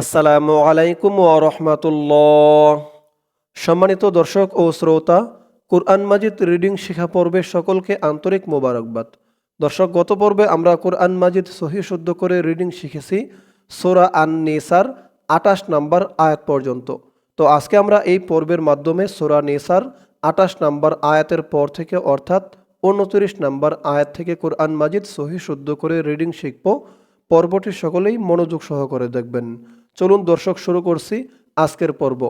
আসসালামু আলাইকুম রহমতুল্লাহ। সম্মানিত দর্শক ও শ্রোতা, কুরআন মাজিদ রিডিং শিখা পর্বে সকলকে আন্তরিক মোবারকবাদ। দর্শক, গত পর্বে আমরা কুরআন মাজিদ সহি শুদ্ধ করে রিডিং শিখেছি সোরা আন নেসার আটাশ নাম্বার আয়াত পর্যন্ত। তো আজকে আমরা এই পর্বের মাধ্যমে সোরা নেসার আটাশ নাম্বার আয়াতের পর থেকে অর্থাৎ উনত্রিশ নাম্বার আয়াত থেকে কোরআন মাজিদ সহি শুদ্ধ করে রিডিং শিখব। পর্বটি সকলেই মনোযোগ সহকারে দেখবেন। চলুন দর্শক শুরু করছি আজকের পর্ব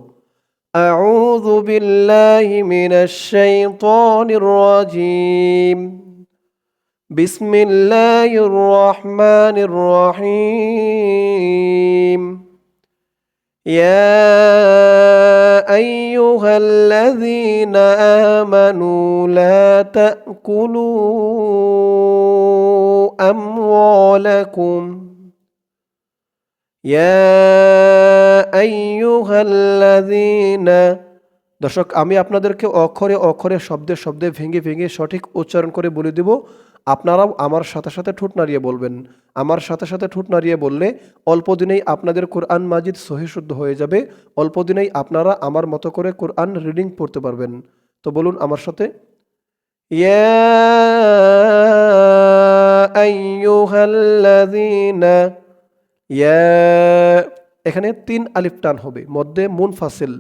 أعوذ بالله من الشيطان الرجيم بسم الله الرحمن الرحيم يا أيها الذين آمنوا لا تأكلوا أموالكم يا أيها الذين দর্শক, আমি আপনাদেরকে অক্ষরে অক্ষরে, শব্দে শব্দে, ভেঙে ভেঙে সঠিক উচ্চারণ করে বলে দেব। আপনারাও আমার সাথে সাথে ঠোঁট নাড়িয়ে বলবেন। আমার সাথে সাথে ঠোঁট নাড়িয়ে বললে অল্প দিনেই আপনাদের কোরআন মাজিদ সহি শুদ্ধ হয়ে যাবে। অল্প দিনেই আপনারা আমার মতো করে কোরআন রিডিং পড়তে পারবেন। তো বলুন আমার সাথে। ইয়া ইয়া, এখানে তিন আলিফ টান হবে। মধ্যে মুন ফাসিল।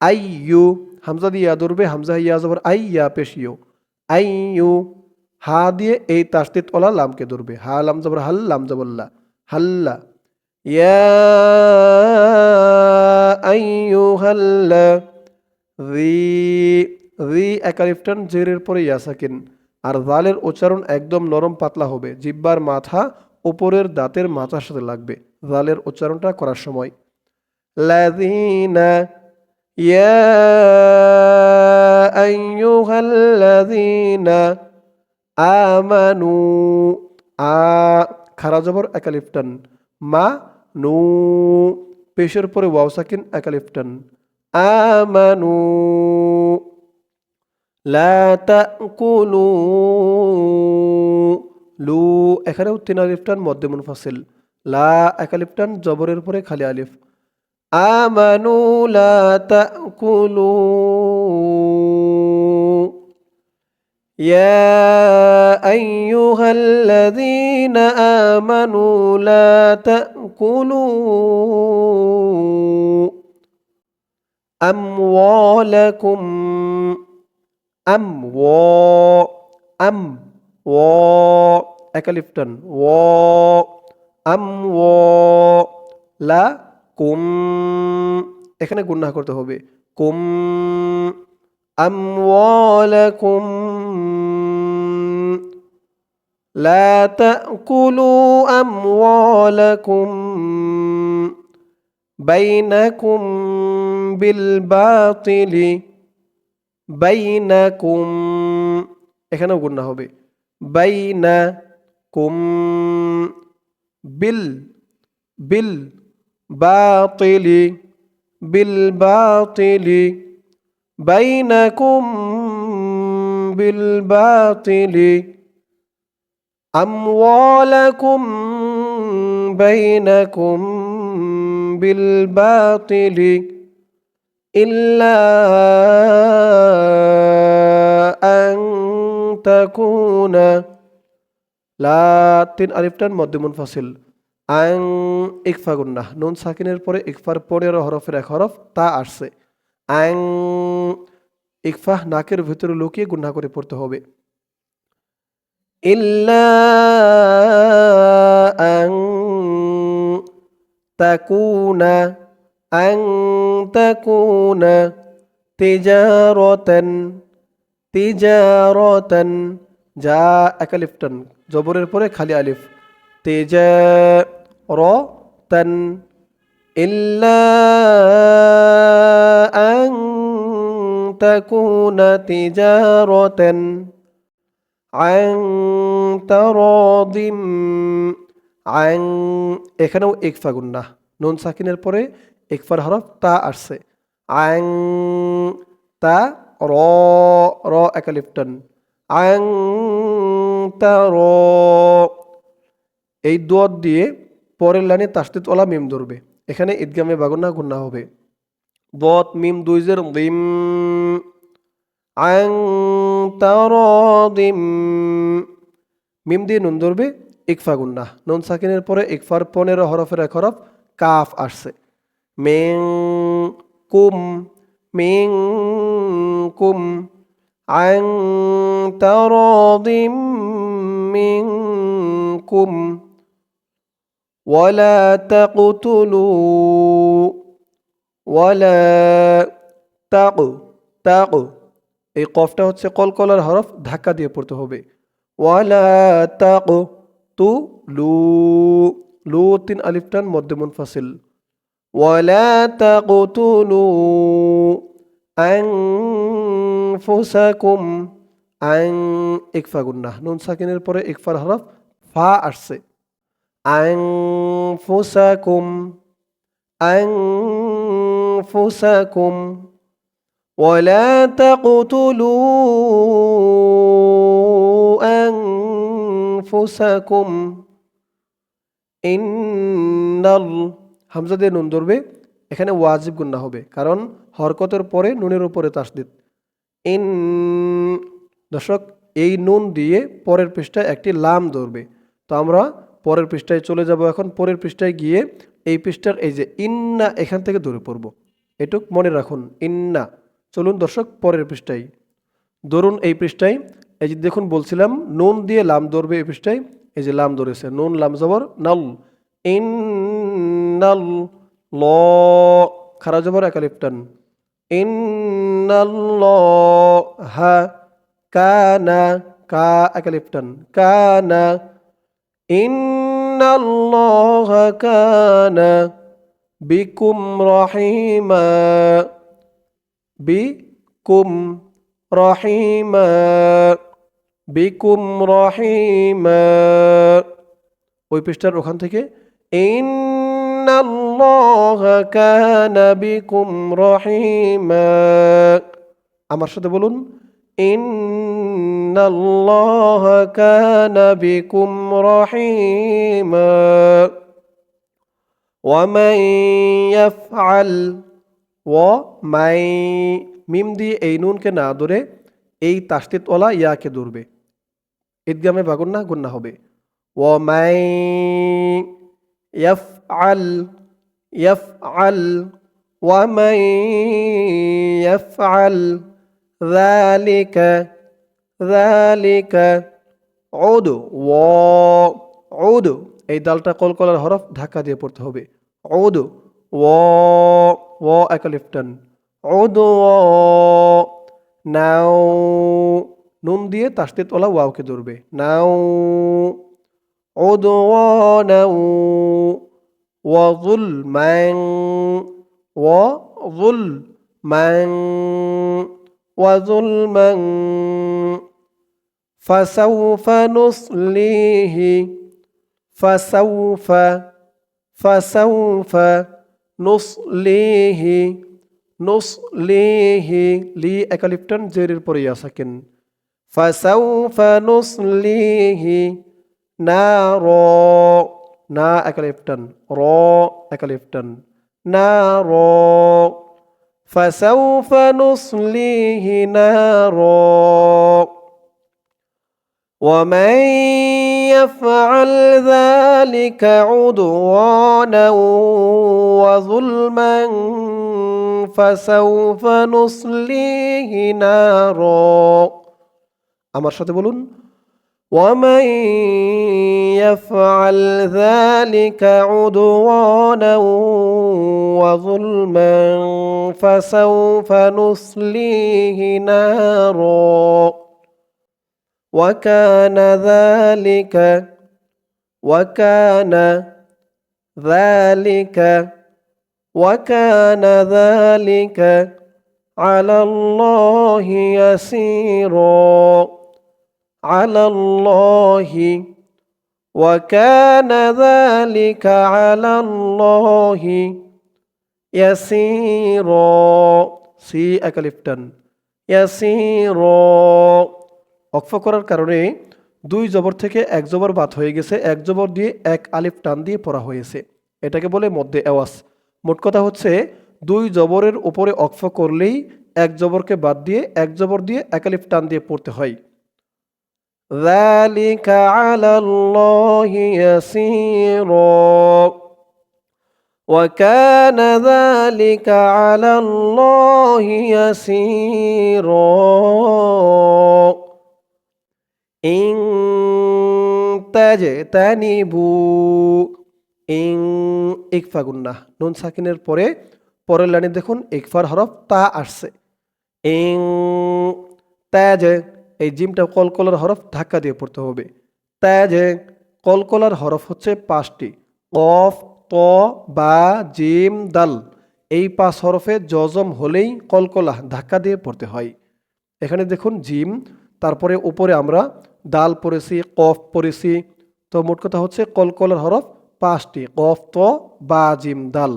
আই ইউ, হামজা দিয়ে ইয়া ধরবে, হামজা ইয়া জবর আই ইয়া পেশ ইউ আই ইউ, হা দিয়ে এই তাস্তিত ওলা লামকে ধরবে। হা, লাম জবর হাল, লাম জবল্লা হাল্লা। ইয়া আইয়ুহাল্লা রি রি একালিফটান জেরের পরে ইয়া সাকিন আর জালের উচ্চারণ একদম নরম পাতলা হবে। জিব্বার মাথা উপরের দাঁতের মাথার সাথে লাগবে। জালের উচ্চারণটা করার সময়। ইয়া আমানু, আ, খারা জবর একালিফটান মা, নু, পেশের পরে ওয়াও সাকিন একালিফটান আমানু, লা তাকুলু, লু। এখানেও তিন আলিফটান মধ্যে মুনফাসিল লা একালিফটান জবরের পরে খালি আলিফ আমানু লা তাকুলু يا أيها الذين آمنوا لا تأكلوا أموالكم أموا أم و একালিফটান ও আম ও লা কুম এখানে গুন্না করতে হবে কুম أموالكم لا تأكلوا أموالكم بينكم بالباطل بينكم এখানেও গুন্না হবে বাইনাকুম كم بال بالباطل بالباطل بينكم بالباطل أموالكم بينكم بالباطل إلا أن تكون لا তিন আলিফটান মুনফাসিল আং ইকফা গুন্না নুন সাকিনের পরে ইকফার পরের হরফের এক হরফ, তা আসছে। আং ইকফাহ নাকের ভিতরে লুকিয়ে গুন্না করে পড়তে হবে। ইল্লা আং তাকুনা আং তাকুনা তিজারতান তিজারতান যা একালিফটান জবরের পরে খালি আলিফ তেজা র তান إلا أن تكون تجارة عن تراض عن এখানেও ইকফা গুন্না নুন সাকিনের পরে ইকফার হরফ তা আসছে আং তা র র একালিফটন আং তা এই দোয়াত দিয়ে পরের লাইনে তাস্তিত ওলা মিম ধরবে। এখানে ঈদগামে বাগুন্না গুন্না হবে। বত মিম দুইজের দিম। আং তারদিম মিম দিয়ে নুন ধরবে, ইকফা গুন্না নুন সাকিনের পরে ইকফার পনেরো হরফের এক হরফ কাফ আসছে। মেং কুম, মিং কুম। আং তারদিম মিং কুম ولا تقتلوا ওয়ালা তাক তাক এই কফটা হচ্ছে কলকলার হরফ ধাক্কা দিয়ে পড়তে হবে ওয়ালা তাক তু লু লু তিন আলিফটান মধ্যে মুনফাসিল ওয়ালা তাকতুলু আনফুসাকুম আন ইকফা গুন্নাহ নুন সাকিনের পরে ইকফার হরফ ফা আসছে আনফুসাকুম أنفسكم ولا تقتلوا أنفسكم ইন্নাল হামজা দিয়ে নুন ধরবে এখানে ওয়াজিব গুন্না হবে কারণ হরকতের পরে নুনের উপরে তাসদিদ ইন দর্শক, এই নুন দিয়ে পরের পৃষ্ঠায় একটি লাম ধরবে। তো আমরা পরের পৃষ্ঠায় চলে যাব এখন। পরের পৃষ্ঠায় গিয়ে এই পৃষ্ঠার এই যে ইন্না, এখান থেকে ধরে পড়ব। এটুক মনে রাখুন, ইন্না। চলুন দর্শক, পরের পৃষ্ঠায়। ধরুন এই পৃষ্ঠায়, এই যে দেখুন, বলছিলাম, নুন দিয়ে লাম ধরবে এই পৃষ্ঠায়। এই যে লাম ধরেছে, নুন, লাম জবর, নল। ইন নল ল। খারা জবর, একালিপ্টান। ইন হা। কানা কা একালিপ্টন কানা, ইন্নাল্লাহ কানা বিকুম রহিমা বিকুম রহিমা বিকুম রহিমা। ওই পৃষ্ঠার ওখান থেকে, ইন্নাল্লাহ কানা বিকুম রহিমা। আমার সাথে বলুন ইন্নাল্লাহ কানা বিকুম রহিমা ومن يفعل ومن মিম দিয়ে এই নুনকে না ধরে এই তাস্তিতওয়ালা ইয়াকে ধরবে ঈদগামে বা গুন্না গুন্না হবে ومن يفعل يفعل ومن يفعل ذلك ذلك عود و عود এই দালটা কলকলার হরফ ধাক্কা দিয়ে পড়তে হবে عود و و একালিফটান عود و নাও নুন দিয়ে তাসদিদ ওলা ওয়াওকে ধরবে নাও عدوانا وظلما وظلما وظلما فسوف نصليه فسوف فسوف نصليه نصليه لي أكاليبتن جرير بريا سكن فسوف نصليه نارا نا أكاليبتن را أكاليبتن نارا فسوف نصليه نارا ومن يفعل ذلك عدوانا وظلما فسوف نصليه نارا আমার সাথে বলুন ومن يفعل ذلك عدوانا وظلما فسوف نصليه نارا وكان ذلك وكان ذلك وكان ذلك على الله يسيرا على الله وكان ذلك على الله يسيرا সি একালিপ্টন ইয়াসিরা অক্ফ করার কারণে দুই জবর থেকে এক জবর বাদ হয়ে গেছে এক জবর দিয়ে এক আলিফ টান দিয়ে পড়া হয়েছে এটাকে বলে মধ্যে আওয়াজ মোট কথা হচ্ছে দুই জবরের উপরে অক্ফ করলেই এক জবরকে বাদ দিয়ে এক জবর দিয়ে একালিফ টান দিয়ে পড়তে হয় ذلك على الله يسيرا وكان ذلك على الله يسيرا إن تجتنبوا ইং ইকফা গুন্না নুন সাকিনের পরে পরের লাইনে দেখুন ইকফার হরফ তা আসছে ইং তাজে এই জিমটা কলকলার হরফ ধাক্কা দিয়ে পড়তে হবে। তাজে কলকলার হরফ হচ্ছে পাঁচটি। কফ ত বা, জিম, দাল। এই পাঁচ হরফে জজম হলেই কলকলা ধাক্কা দিয়ে পড়তে হয়। এখানে দেখুন জিম, তারপরে উপরে আমরা দাল পড়েছি, কফ পড়েছি। তো মোট কথা হচ্ছে কলকলার হরফ পাঁচটি, কফ, ত, বা, জিম, দাল।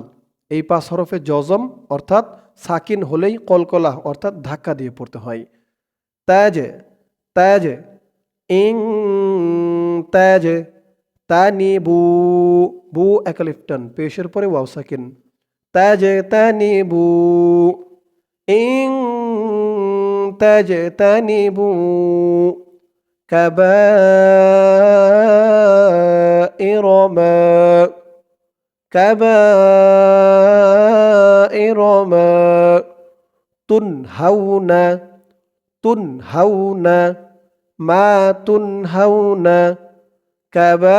এই পাঁচ হরফে জজম অর্থাৎ সাকিন হলেই কলকলা অর্থাৎ ধাক্কা দিয়ে পড়তে হয়। তাজে তেজ ইং তেজ তানি বু বু একালিফটন পেশের পরে ওয়াও সাকিন তেজ তানি বু, ইং তেজ তানি বু কাবা ইরমা কাবা ইরমা তুন হাউনা তুন হাউনা ما تنهون كبائر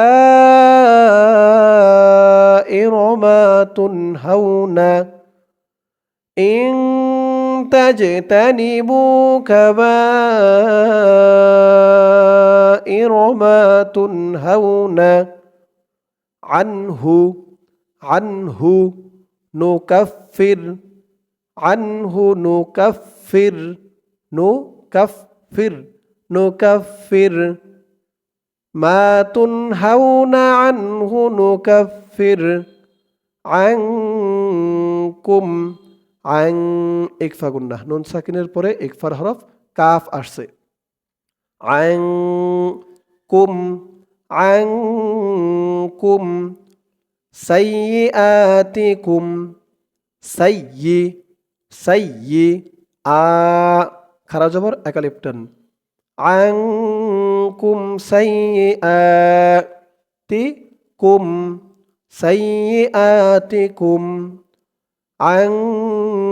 ما تنهون إن تجتنبوا كبائر ما تنهون عنه عنه نكفر عنه نكفر نكفر. নুকাফির, মা তুনহাউনা আনহু নুকাফির আংকুম আং ইকফা গুন্না নুন সাকিনের পরে ইকফার হরফ কাফ আসছে। আং কুম আং কুম সাইয়াতিকুম সাইয়ি সাইয়ি আ খারাজবর একালিপ্টন। عنكم سيئاتكم سيئاتكم عنكم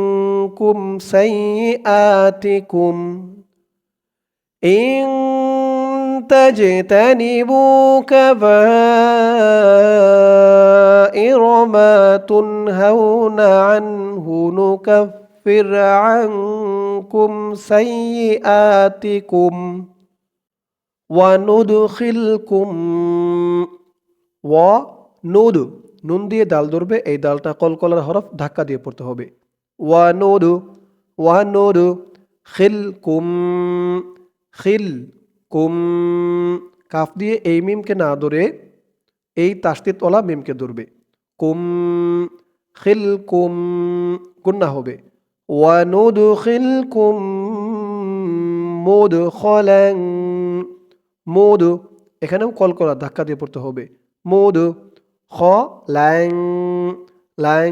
سيئاتكم. إن تجتنبوا كبائر ما تنهون عنه نكفر عنكم سيئاتكم وندخلكم وند নুন দিয়ে দাল ধরবে এই দালটা কলকলার হরফ ধাক্কা দিয়ে পড়তে হবে ওয়া নোদু ওয়া নোদু খিল কুম খিল কুম কাফ দিয়ে এই মিমকে না ধরে এই তাস্তিতওয়ালা মিমকে ধরবে কুম খিল কুম গুন্না হবে মোদ খলেং মোদ এখানেও কলকলা ধাক্কা দিয়ে পড়তে হবে। মোদ, খ, ল্যাং ল্যাং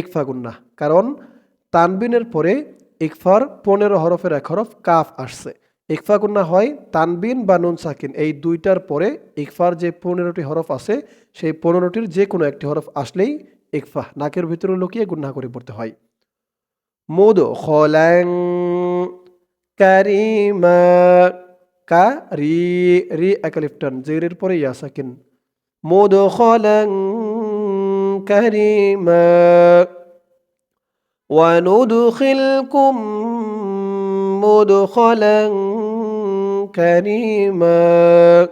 ইকফা গুন্না কারণ তানবিনের পরে ইকফার পনেরো হরফের এক হরফ কাফ আসছে। ইকফা গুন্না হয় তানবিন বা নুন সাকিন। এই দুইটার পরে ইকফার যে পনেরোটি হরফ আছে, সেই পনেরোটির যে কোনো একটি হরফ আসলেই ইকফা নাকের ভিতরে লুকিয়ে গুন্না করে পড়তে হয়। مدخلا كريما. كري ري أكلفتن زير يا ساكن. مدخلا كريما. وندخلكم مدخلا كريما.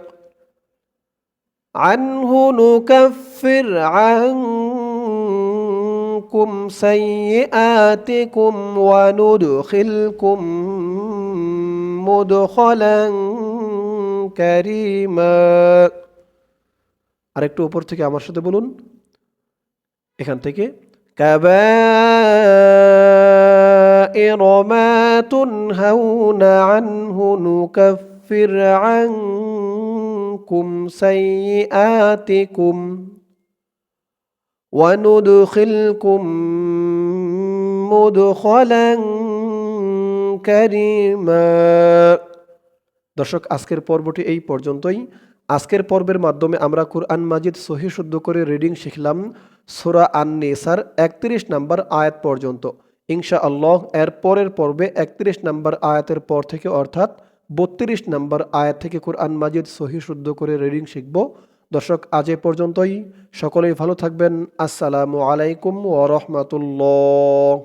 عنه نكفر عنه عنكم سيئاتكم وندخلكم مدخلا كريما আরেকটু উপর থেকে আমার সাথে বলুন এখান থেকে كبائر ما تنهون عنه نكفر عنكم سيئاتكم وندخلكم مدخلا كريما দর্শক আজকের পর্বটি এই পর্যন্তই আজকের পর্বের মাধ্যমে আমরা কুরআন মাজিদ সহি শুদ্ধ করে রিডিং শিখলাম সোরা আন নেসার একত্রিশ নাম্বার আয়াত পর্যন্ত ইনশা আল্লাহ এর পরের পর্বে একত্রিশ নাম্বার আয়াতের পর থেকে অর্থাৎ বত্রিশ নাম্বার আয়াত থেকে কুরআন মাজিদ সহি শুদ্ধ করে রিডিং শিখব দর্শক আজ এ পর্যন্তই। সকলেই ভালো থাকবেন। আসসালামু আলাইকুম ওয়া রাহমাতুল্লাহ।